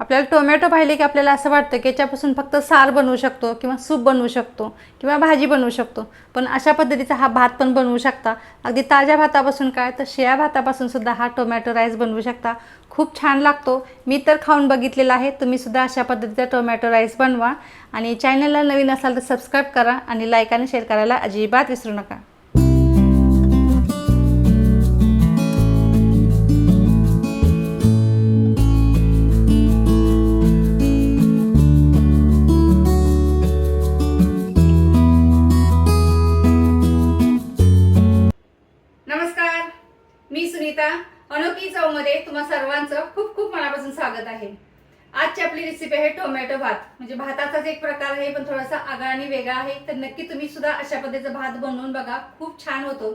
आपल्याला टोमॅटो पाहिले की आपल्याला असं वाटतं की याच्यापासून फक्त सार बनवू शकतो किंवा सूप बनवू शकतो किंवा भाजी बनवू शकतो. पण अशा पद्धतीचा हा भात पण बनवू शकता. अगदी ताज्या भातापासून काय तर शिळ्या भातापासून सुद्धा हा टोमॅटो राईस बनवू शकता. खूप छान लागतो. मी तर खाऊन बघितलेला आहे. तुम्हीसुद्धा अशा पद्धतीचा टोमॅटो राईस बनवा. आणि चॅनलला नवीन असाल तर सबस्क्राईब करा आणि लाईक आणि शेअर करायला अजिबात विसरू नका. अनोखी चवमध्ये तुम्हा सर्वांचं खूप खूप मनापासून स्वागत आहे. आजची आपली रेसिपी आहे टोमॅटो भात. म्हणजे भाताचाच एक प्रकार आहे पण थोडासा आगळा आणि वेगळा आहे. तर नक्की तुम्ही सुद्धा अशा पद्धतीचा भात बनवून बघा. खूप छान होतो.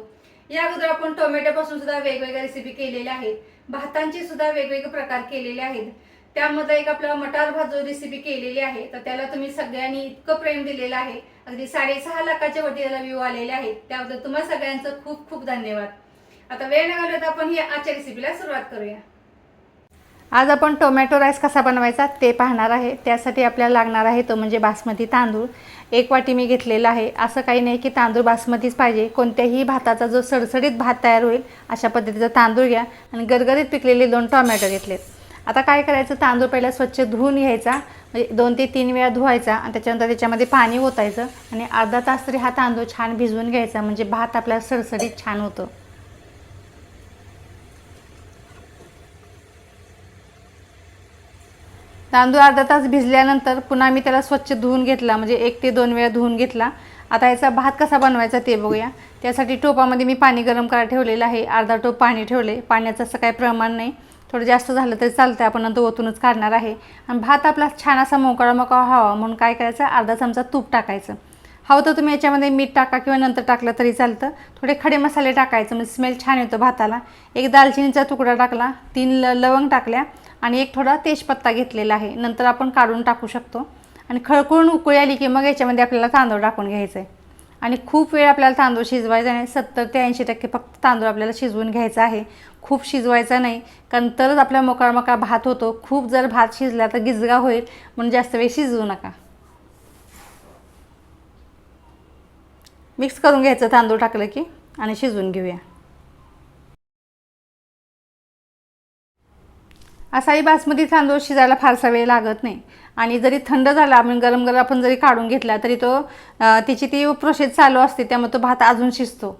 या अगोदर आपण टोमॅटोपासून सुद्धा वेगवेगळ्या रेसिपी केलेल्या आहेत. भातांचे सुद्धा वेगवेगळे प्रकार केलेले आहेत. त्यामध्ये एक आपला मटार भात जो रेसिपी केलेली आहे तर त्याला तुम्ही सगळ्यांनी इतकं प्रेम दिलेलं आहे. अगदी साडेसहा लाखाच्या वरती त्याला व्ह्यू आलेले आहेत. त्याबद्दल तुम्हा सगळ्यांचं खूप खूप धन्यवाद. आता वेळ न घालवता आपण ही आजच्या रेसिपीला सुरुवात करूया. आज आपण टोमॅटो राईस कसा बनवायचा ते पाहणार आहे. त्यासाठी आपल्याला लागणार आहे तो म्हणजे बासमती तांदूळ. एक वाटी मी घेतलेला आहे. असं काही नाही की तांदूळ बासमतीच पाहिजे. कोणत्याही भाताचा जो सडसडीत भात तयार होईल अशा पद्धतीचा तांदूळ घ्या. आणि गरगरीत पिकलेले दोन टोमॅटो घेतलेत. आता काय करायचं? तांदूळ पहिला स्वच्छ धुवून घ्यायचा. म्हणजे दोन ते तीन वेळा धुवायचा. आणि त्याच्यानंतर त्याच्यामध्ये पाणी ओतायचं. आणि अर्धा तास तरी हा तांदूळ छान भिजवून घ्यायचा. म्हणजे भात आपला सडसडीत छान होतो. तांदूळ अर्धा तास भिजल्यानंतर पुन्हा मी त्याला स्वच्छ धुवून घेतला म्हणजे एक ते दोन वेळा धुवून घेतला. आता याचा भात कसा बनवायचा ते बघूया. त्यासाठी टोपामध्ये मी पाणी गरम करायला ठेवलेलं आहे. अर्धा टोप पाणी ठेवले. पाण्याचं असं काही प्रमाण नाही. थोडं जास्त झालं तरी चालतं आपण नंतर ओतूनच काढणार आहे. आणि भात आपला छान असा मोकळा मोकळा हवा म्हणून काय करायचं? अर्धा चमचा तूप टाकायचं. हवं तर तुम्ही याच्यामध्ये मीठ टाका किंवा नंतर टाकलं तरी चालतं. थोडे खडे मसाले टाकायचं. म्हणजे स्मेल छान येतो भाताला. एक दालचिनीचा तुकडा टाकला. तीन ल लवंग टाकल्या. आणि एक थोडा तेजपत्ता घेतलेला आहे. नंतर आपण काढून टाकू शकतो. आणि खळखळून उकळी आली की मग याच्यामध्ये आपल्याला तांदूळ टाकून घ्यायचं. आहे आणि खूप वेळ आपल्याला तांदूळ शिजवायचा नाही. सत्तर ते ऐंशी टक्के फक्त तांदूळ आपल्याला शिजवून घ्यायचा आहे. खूप शिजवायचा नाही. कारण तरच आपला मोकळा मोकळा भात होतो. खूप जर भात शिजला तर गिजगा होईल. म्हणून जास्त वेळ शिजवू नका. मिक्स करून घ्यायचं तांदूळ टाकलं की आणि शिजवून घेऊया. असाही बासमती तांदूळ शिजायला फारसा वेळ लागत नाही. आणि जरी थंड झाला आपण गरम गरम आपण जरी काढून घेतला तरी तो तिची त्याची ती प्रोसेस चालू असते त्यामुळे तो भात अजून शिजतो.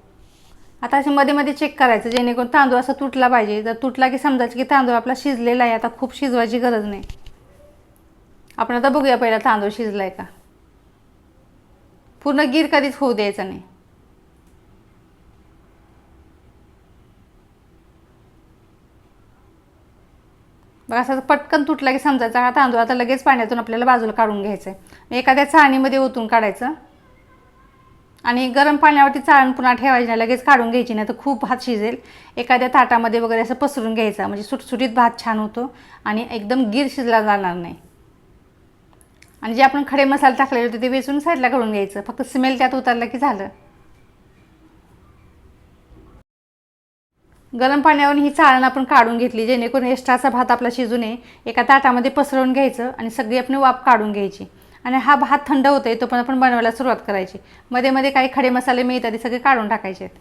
आता असे मध्ये मध्ये चेक करायचं जेणेकरून तांदूळ असा तुटला पाहिजे. जर तुटला की समजायचं की तांदूळ आपला शिजलेला आहे आता खूप शिजवायची गरज नाही. आपण आता बघूया पहिला तांदूळ शिजला आहे का. पूर्ण गीर कधीच होऊ द्यायचा नाही. मग असं पटकन तुटला की समजायचा. हा तांदूळ आता लगेच पाण्यातून आपल्याला बाजूला काढून घ्यायचं आहे एखाद्या चाळणीमध्ये ओतून काढायचं. आणि गरम पाण्यावरती चाळण पुन्हा ठेवायची नाही लगेच काढून घ्यायची नाही तर खूप भात शिजेल. एखाद्या ताटामध्ये वगैरे असं पसरून घ्यायचा. म्हणजे सुटसुटीत भात छान होतो आणि एकदम गीर शिजला जाणार नाही. आणि जे आपण खडे मसाले टाकलेले होते ते वेचून साईडला काढून घ्यायचं. फक्त स्मेल त्यात उतरलं की झालं. गरम पाण्यावरून ही चाळण आपण काढून घेतली जेणेकरून एक्स्ट्राचा भात आपला शिजू नये. एका ताटामध्ये पसरवून घ्यायचं आणि सगळी आपण वाफ काढून घ्यायची. आणि हा भात थंड होतो आहे तो पण आपण बनवायला सुरुवात करायची. मध्ये मध्ये काही खडे मसाले मिळतात ते सगळे काढून टाकायचे आहेत.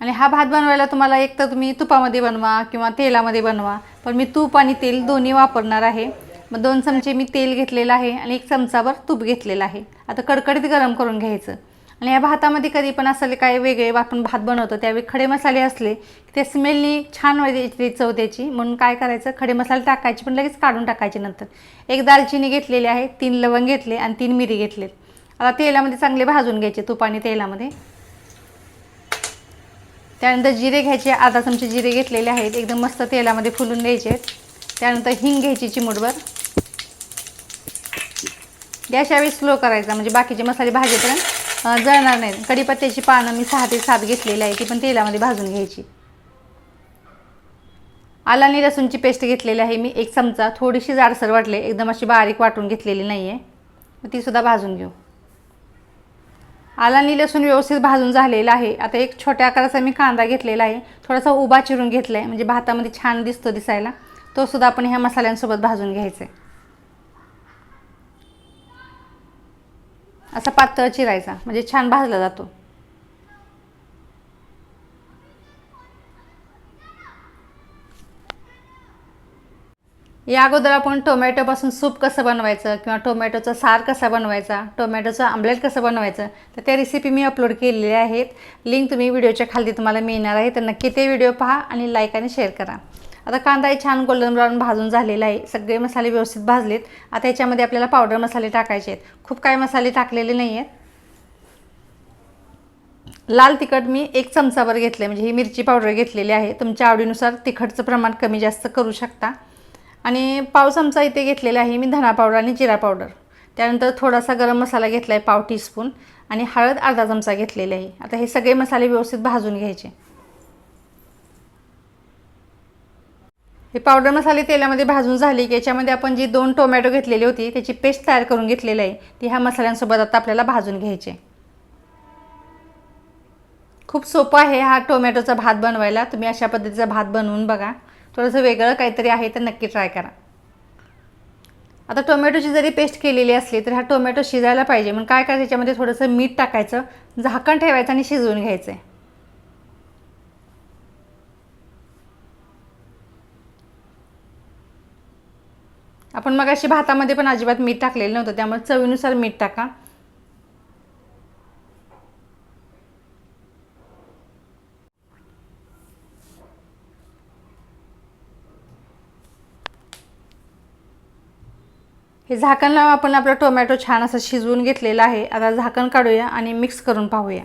आणि हा भात बनवायला तुम्हाला एक तर तुम्ही तुपामध्ये बनवा किंवा तेलामध्ये बनवा पण मी तूप आणि तेल दोन्ही वापरणार आहे. मग दोन चमचे मी तेल घेतलेलं आहे आणि एक चमचाभर तूप घेतलेलं आहे. आता कडकडीत गरम करून घ्यायचं. आणि या भातामध्ये कधी पण असले काही वेगळे आपण भात बनवतो त्यावेळी खडे मसाले असले ते स्मेलनी छान व्हायची चव त्याची. म्हणून काय करायचं खडे मसाले टाकायचे पण लगेच काढून टाकायचे नंतर. एक दालचिनी घेतलेली आहे तीन लवंग घेतले आणि तीन मिरी घेतले आता तेलामध्ये चांगले भाजून घ्यायचे तूप आणि तेलामध्ये. त्यानंतर जिरे घ्यायचे आता चमचे जिरे घेतलेले आहेत एकदम मस्त तेलामध्ये फुलून द्यायचे त्यानंतर हिंग घ्यायची चिमूटभर. गॅस यावेळी स्लो करायचा म्हणजे बाकीचे मसाले भाजेपर्यंत. जळणार नाही कढीपत्त्याची पानं मी सहा ते सात घेतलेली आहे ती पण तेलामध्ये भाजून घ्यायची. आला आणि लसूणची पेस्ट घेतलेली आहे मी एक चमचा. थोडीशी जाडसर वाटले एकदम अशी बारीक वाटून घेतलेली नाही आहे मग तीसुद्धा भाजून घेऊ. आला आणि लसूण व्यवस्थित भाजून झालेला आहे. आता एक छोट्या आकाराचा मी कांदा घेतलेला आहे. थोडासा उभा चिरून घेतला आहे म्हणजे भातामध्ये छान दिसतो दिसायला. तोसुद्धा आपण ह्या मसाल्यांसोबत भाजून घ्यायचा आहे असा पातळ चिरायचा म्हणजे छान भाजला जातो. या अगोदर आपण टोमॅटोपासून सूप कसं बनवायचं किंवा टोमॅटोचा सार कसा बनवायचा टोमॅटोचं आमलेट कसं बनवायचं तर त्या रेसिपी मी अपलोड केलेल्या आहेत. लिंक तुम्ही व्हिडिओच्या खाली तुम्हाला मिळणार आहे तर नक्की ते व्हिडिओ पहा आणि लाईक आणि शेअर करा. आता कांदाही छान गोल्डन ब्राऊन भाजून झालेला आहे. सगळे मसाले व्यवस्थित भाजलेत. आता याच्यामध्ये आपल्याला पावडर मसाले टाकायचे आहेत. खूप काय मसाले टाकलेले नाही आहेत. लाल तिखट मी एक चमचाभर घेतले म्हणजे ही मिरची पावडर घेतलेली आहे. तुमच्या आवडीनुसार तिखटचं प्रमाण कमी जास्त करू शकता. आणि पाव चमचा इथे घेतलेला आहे मी धना पावडर आणि जिरा पावडर त्यानंतर थोडासा गरम मसाला घेतला आहे पाव टीस्पून आणि हळद अर्धा चमचा घेतलेला आहे. आता हे सगळे मसाले व्यवस्थित भाजून घ्यायचे. हे पावडर मसाले तेलामध्ये भाजून झाली की याच्यामध्ये आपण जी दोन टोमॅटो घेतलेली होती त्याची पेस्ट तयार करून घेतलेली आहे. ती ह्या मसाल्यांसोबत आता आपल्याला भाजून घ्यायचे खूप सोपं आहे हा टोमॅटोचा भात बनवायला. तुम्ही अशा पद्धतीचा भात बनवून बघा. थोडंसं वेगळं काहीतरी आहे तर नक्की ट्राय करा. आता टोमॅटोची जरी पेस्ट केलेली असली तर हा टोमॅटो शिजायला पाहिजे. मग काय करायचं? याच्यामध्ये थोडंसं मीठ टाकायचं झाकण ठेवायचं आणि शिजवून घ्यायचं आहे आपण मग अशी भातामध्ये पण अजिबात मीठ टाकलेलं नव्हतं त्यामुळे चवीनुसार मीठ टाका. हे झाकण लावून आपण आपला टोमॅटो छान असं शिजवून घेतलेला आहे. आता झाकण काढूया आणि मिक्स करून पाहूया.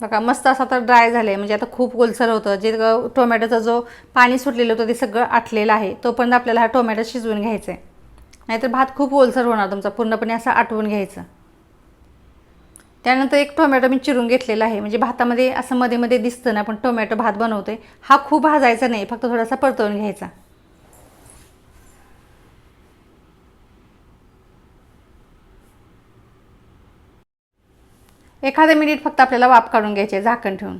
बघा मस्त असं आता ड्राय झालं आहे म्हणजे आता खूप गोलसर होतं. जे टोमॅटोचं जो पाणी सुटलेलं होतं ते सगळं आटलेलं आहे. तोपर्यंत आपल्याला हा टोमॅटो शिजवून घ्यायचा आहे नाहीतर भात खूप ओलसर होणार तुमचा. पूर्णपणे असं आटवून घ्यायचं. त्यानंतर एक टोमॅटो मी चिरून घेतलेला आहे. म्हणजे भातामध्ये असं मध्ये मध्ये दिसतं ना आपण टोमॅटो भात बनवतोय. हा खूप भाजायचा नाही. फक्त थोडासा परतवून घ्यायचा. एखादं मिनिट फक्त आपल्याला वाफ काढून घ्यायचे झाकण ठेवून.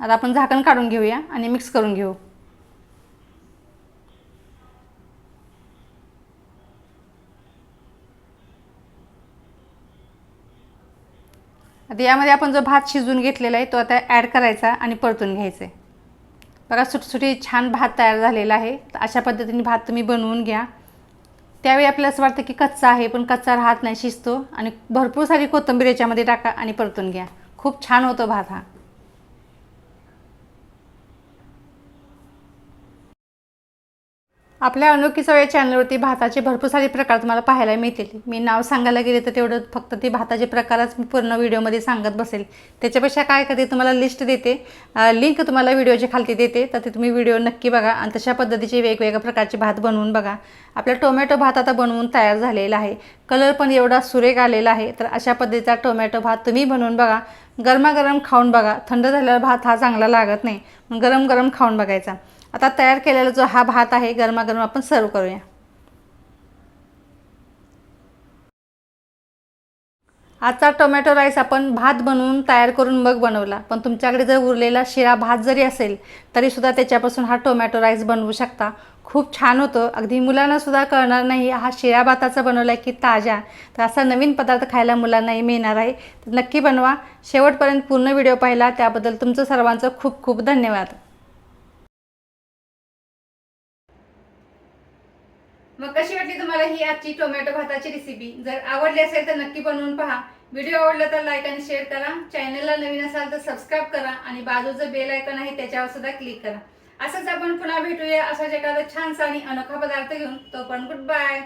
आता आपण झाकण काढून घेऊया आणि मिक्स करून घेऊ. आता यामध्ये आपण जो भात शिजवून घेतलेला आहे तो आता ॲड करायचा आणि परतून घ्यायचा. आहे बघा सुटसुटी छान भात तयार झालेला आहे. तर अशा पद्धतीने भात तुम्ही बनवून घ्या. त्यावेळी आपल्याला असं वाटतं की कच्चा आहे पण कच्चा राहत नाही शिजतो. आणि भरपूर सारी कोथिंबीर याच्यामध्ये टाका आणि परतून घ्या. खूप छान होतो भात हा. आपल्या अनोखी सवय चॅनलवरती भाताचे भरपूर सारे प्रकार तुम्हाला पाहायला मिळतील. मी नाव सांगायला गेले तर तेवढं फक्त ते भाताचे प्रकारच मी पूर्ण व्हिडिओमध्ये सांगत बसेल. त्याच्यापेक्षा काय करते तुम्हाला लिस्ट देते लिंक तुम्हाला व्हिडिओच्या खालती देते तर ते तुम्ही व्हिडिओ नक्की बघा आणि तशा पद्धतीचे वेगवेगळ्या प्रकारचे भात बनवून बघा. आपला टोमॅटो भात आता बनवून तयार झालेला आहे. कलर पण एवढा सुरेख आलेला आहे तर अशा पद्धतीचा टोमॅटो भात तुम्ही बनवून बघा. गरमागरम खाऊन बघा. थंड झालेला भात हा चांगला लागत नाही. गरम गरम खाऊन बघायचा. आता तयार केलेला जो हा भात आहे गरमागरम आपण सर्व करूया. आजचा टोमॅटो राईस आपण भात बनवून तयार करून मग बनवला. पण तुमच्याकडे जर उरलेला शिरा भात जरी असेल तरीसुद्धा त्याच्यापासून हा टोमॅटो राईस बनवू शकता. खूप छान होतं. अगदी मुलांनासुद्धा कळणार नाही हा शिळ्या भाताचा बनवला आहे की ताज्या. तर असा नवीन पदार्थ खायला मुलांनाही मिळणार आहे. तर नक्की बनवा. शेवटपर्यंत पूर्ण व्हिडिओ पाहिला त्याबद्दल तुमचं सर्वांचं खूप खूप धन्यवाद. मग कशी वाटली तुम्हाला ही आजची टोमॅटो भाताची रेसिपी जर आवडली असेल तर नक्की बनवून पहा. व्हिडिओ आवडला तर लाईक आणि शेअर करा. चॅनलला नवीन असाल तर सबस्क्राईब करा आणि बाजूचं बेल आयकन आहे त्याच्यावर सुद्धा क्लिक करा. असंच आपण पुन्हा भेटूया असाच एखादा छानसा आणि अनोखा पदार्थ घेऊन. तो पण गुड बाय